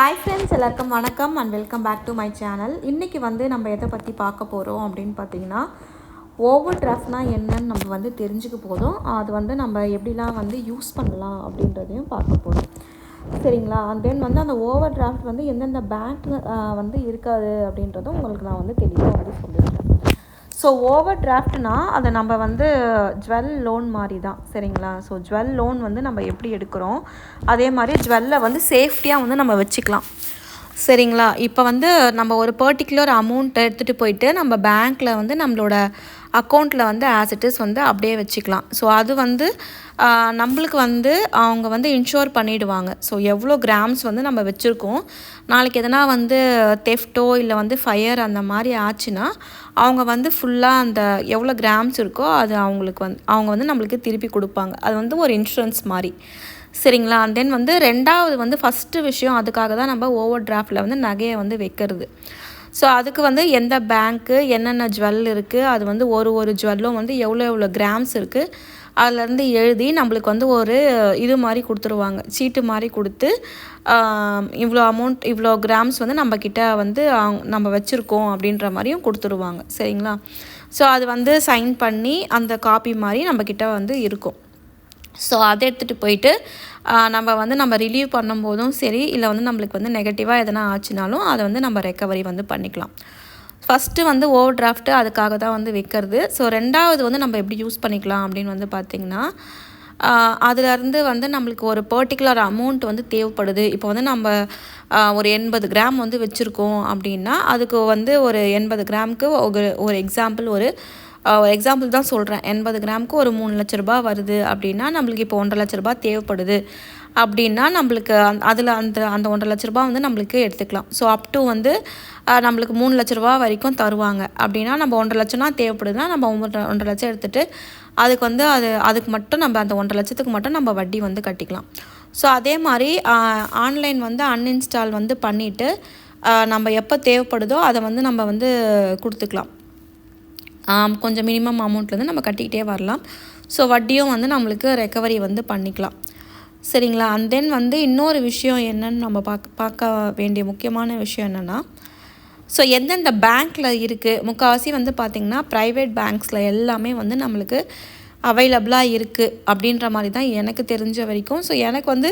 Hi friends எல்லாருக்கும் வணக்கம் and welcome back to my channel இன்றைக்கி வந்து நம்ம எதை பற்றி பார்க்க போகிறோம் அப்படின்னு பார்த்தீங்கன்னா ஓவர் டிராஃப்ட்னா என்னன்னு நம்ம வந்து தெரிஞ்சுக்க போதும். அது வந்து நம்ம எப்படிலாம் வந்து யூஸ் பண்ணலாம் அப்படின்றதையும் பார்க்க போகிறோம் சரிங்களா? அண்ட் தென் வந்து அந்த ஓவர் டிராஃப்ட் வந்து எந்தெந்த பேங்க் வந்து இருக்காது அப்படின்றதும் உங்களுக்கு நான் வந்து தெளிவாக வந்து சொல்லிடுறேன். ஸோ ஓவர் டிராஃப்ட்னா அதை நம்ம வந்து ஜுவல் லோன் மாதிரி தான் சரிங்களா? ஸோ ஜுவல் லோன் வந்து நம்ம எப்படி எடுக்கிறோம்? அதே மாதிரி ஜுவல்லை வந்து சேஃப்டியாக வந்து நம்ம வச்சுக்கலாம். சரிங்களா? இப்போ வந்து நம்ம ஒரு பர்டிகுலர் அமௌண்ட்டை எடுத்துகிட்டு போயிட்டு நம்ம பேங்க்கில் வந்து நம்மளோட அக்கௌண்ட்டில் வந்து ஆஸ் இட் இஸ் வந்து அப்படியே வச்சுக்கலாம். ஸோ அது வந்து நம்மளுக்கு வந்து அவங்க வந்து இன்ஷோர் பண்ணிவிடுவாங்க ஸோ எவ்வளோ கிராம்ஸ் வந்து நம்ம வச்சுருக்கோம். நாளைக்கு எதனா வந்து தெஃப்ட்டோ இல்லை வந்து ஃபயர் அந்த மாதிரி ஆச்சுன்னா அவங்க வந்து ஃபுல்லாக அந்த எவ்வளோ கிராம்ஸ் இருக்கோ அது அவங்களுக்கு வந்து அவங்க வந்து நம்மளுக்கு திருப்பி கொடுப்பாங்க. அது வந்து ஒரு இன்சூரன்ஸ் மாதிரி. சரிங்களா? அண்ட் தென் வந்து ரெண்டாவது வந்து ஃபஸ்ட்டு விஷயம் அதுக்காக தான் நம்ம ஓவர் டிராஃப்டில் வந்து நகையை வந்து வைக்கிறது. ஸோ அதுக்கு வந்து எந்த பேங்க்கு என்னென்ன ஜுவல் இருக்குது அது வந்து ஒரு ஒரு ஜுவல்லும் வந்து எவ்வளோ எவ்வளோ கிராம்ஸ் இருக்குது அதுலேருந்து எழுதி நம்மளுக்கு வந்து ஒரு இது மாதிரி கொடுத்துருவாங்க. சீட்டு மாதிரி கொடுத்து இவ்வளோ அமௌண்ட் இவ்வளோ கிராம்ஸ் வந்து நம்மக்கிட்ட வந்து நம்ம வச்சுருக்கோம் அப்படின்ற மாதிரியும் கொடுத்துருவாங்க. சரிங்களா? ஸோ அது வந்து சைன் பண்ணி அந்த காப்பி மாதிரி நம்மக்கிட்ட வந்து இருக்கும். ஸோ அதை எடுத்துகிட்டு போயிட்டு நம்ம வந்து நம்ம ரிலீவ் பண்ணும்போதும் சரி இல்லை வந்து நம்மளுக்கு வந்து நெகட்டிவாக எதனா ஆச்சுனாலும் அதை வந்து நம்ம ரெக்கவரி வந்து பண்ணிக்கலாம். ஃபஸ்ட்டு வந்து ஓவர் டிராஃப்ட்டு அதுக்காக தான் வந்து வைக்கிறது. ஸோ ரெண்டாவது வந்து நம்ம எப்படி யூஸ் பண்ணிக்கலாம் அப்படின்னு வந்து பார்த்திங்கன்னா அதுலேருந்து வந்து நம்மளுக்கு ஒரு பர்டிகுலர் அமௌண்ட் வந்து தேவைப்படுது. இப்போ வந்து நம்ம ஒரு எண்பது கிராம் வந்து வச்சுருக்கோம் அப்படின்னா அதுக்கு வந்து ஒரு எண்பது கிராமுக்கு ஒரு ஒரு எக்ஸாம்பிள் ஒரு ஒரு எக்ஸாம்பிள் தான் சொல்கிறேன் எண்பது கிராமுக்கு ஒரு மூணு லட்ச ரூபா வருது அப்படின்னா நம்மளுக்கு இப்போ ஒன்றரை லட்ச ரூபாய் தேவைப்படுது. அப்படின்னா நம்மளுக்கு அந் அதில் அந்த அந்த ஒன்றரை லட்ச ரூபா வந்து நம்மளுக்கு எடுத்துக்கலாம். ஸோ அப் டு வந்து நம்மளுக்கு மூணு லட்ச ரூபா வரைக்கும் தருவாங்க. அப்படின்னா நம்ம ஒன்றரை லட்சம்னா தேவைப்படுதுன்னா நம்ம ஒன்றரை ஒன்றரை லட்சம் எடுத்துகிட்டு அதுக்கு வந்து அது அதுக்கு மட்டும் நம்ம அந்த ஒன்றரை லட்சத்துக்கு மட்டும் நம்ம வட்டி வந்து கட்டிக்கலாம். ஸோ அதே மாதிரி ஆன்லைன் வந்து அன்இன்ஸ்டால் வந்து பண்ணிவிட்டு நம்ம எப்போ தேவைப்படுதோ அதை வந்து நம்ம வந்து கொடுத்துக்கலாம். கொஞ்சம் மினிமம் அமௌண்ட்லேருந்து நம்ம கட்டிக்கிட்டே வரலாம். ஸோ வட்டியும் வந்து நம்மளுக்கு ரெக்கவரி வந்து பண்ணிக்கலாம். சரிங்களா? அண்ட் தென் வந்து இன்னொரு விஷயம் என்னன்னு நம்ம பார்க்க பார்க்க வேண்டிய முக்கியமான விஷயம் என்னென்னா ஸோ எந்தெந்த பேங்க்கில் இருக்குது முக்கால்வாசி வந்து பார்த்திங்கன்னா ப்ரைவேட் பேங்க்ஸில் எல்லாமே வந்து நம்மளுக்கு அவைலபிளாக இருக்குது அப்படின்ற மாதிரி தான் எனக்கு தெரிஞ்ச வரைக்கும். ஸோ எனக்கு வந்து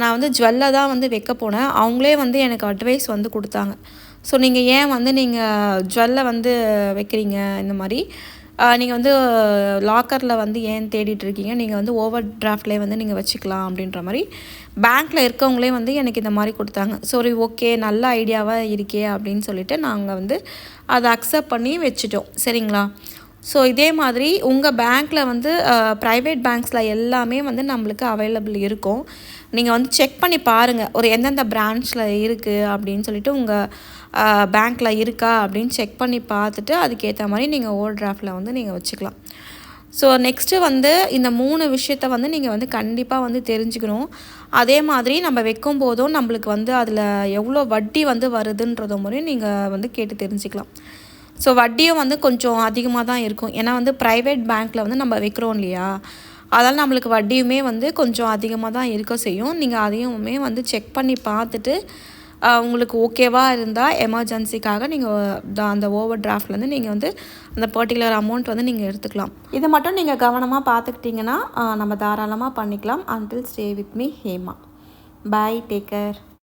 நான் வந்து ஜுவல்லை தான் வந்து வைக்க போனேன். அவங்களே வந்து எனக்கு அட்வைஸ் வந்து கொடுத்தாங்க. ஸோ நீங்கள் ஏன் வந்து நீங்கள் ஜுவல்லை வந்து வைக்கிறீங்க இந்த மாதிரி? நீங்கள் வந்து லாக்கரில் வந்து ஏன் தேடிட்டுருக்கீங்க நீங்கள் வந்து ஓவர் டிராஃப்ட்லேயே வந்து நீங்கள் வச்சுக்கலாம் அப்படின்ற மாதிரி. பேங்க்கில் இருக்கவங்களே வந்து எனக்கு இந்த மாதிரி கொடுத்தாங்க. சரி ஓகே நல்ல ஐடியாவாக இருக்கே அப்படின்னு சொல்லிட்டு நாங்கள் வந்து அதை அக்செப்ட் பண்ணி வச்சுட்டோம். சரிங்களா? ஸோ இதே மாதிரி உங்கள் பேங்க்கில் வந்து ப்ரைவேட் பேங்க்ஸில் எல்லாமே வந்து நம்மளுக்கு அவைலபிள் இருக்கும். நீங்கள் வந்து செக் பண்ணி பாருங்கள் ஒரு எந்தெந்த பிரான்ச்சில் இருக்குது அப்படின்னு சொல்லிட்டு உங்கள் பேங்க்கில் இருக்கா அப்படின்னு செக் பண்ணி பார்த்துட்டு அதுக்கேற்ற மாதிரி நீங்கள் ஓவர் டிராஃப்டில் வந்து நீங்கள் வச்சுக்கலாம். ஸோ நெக்ஸ்ட்டு வந்து இந்த மூணு விஷயத்த வந்து நீங்கள் வந்து கண்டிப்பாக வந்து தெரிஞ்சுக்கணும். அதே மாதிரி நம்ம வைக்கும் போதும் நம்மளுக்கு வந்து அதில் எவ்வளோ வட்டி வந்து வருதுன்றத முறையும் நீங்கள் வந்து கேட்டு தெரிஞ்சுக்கலாம். ஸோ வட்டியும் வந்து கொஞ்சம் அதிகமாக தான் இருக்கும். ஏன்னா வந்து ப்ரைவேட் பேங்க்கில் வந்து நம்ம வைக்கிறோம் இல்லையா? அதனால் நம்மளுக்கு வட்டியுமே வந்து கொஞ்சம் அதிகமாக தான் இருக்க செய்யும். நீங்கள் அதையுமே வந்து செக் பண்ணி பார்த்துட்டு உங்களுக்கு ஓகேவாக இருந்தால் எமர்ஜென்சிக்காக நீங்கள் அந்த ஓவர் டிராஃப்ட்லேருந்து நீங்கள் வந்து அந்த பர்டிகுலர் அமௌண்ட் வந்து நீங்கள் எடுத்துக்கலாம். இது மட்டும் நீங்கள் கவனமாக பார்த்துக்கிட்டிங்கன்னா நம்ம தாராளமாக பண்ணிக்கலாம். Until stay with me Hema. Bye take care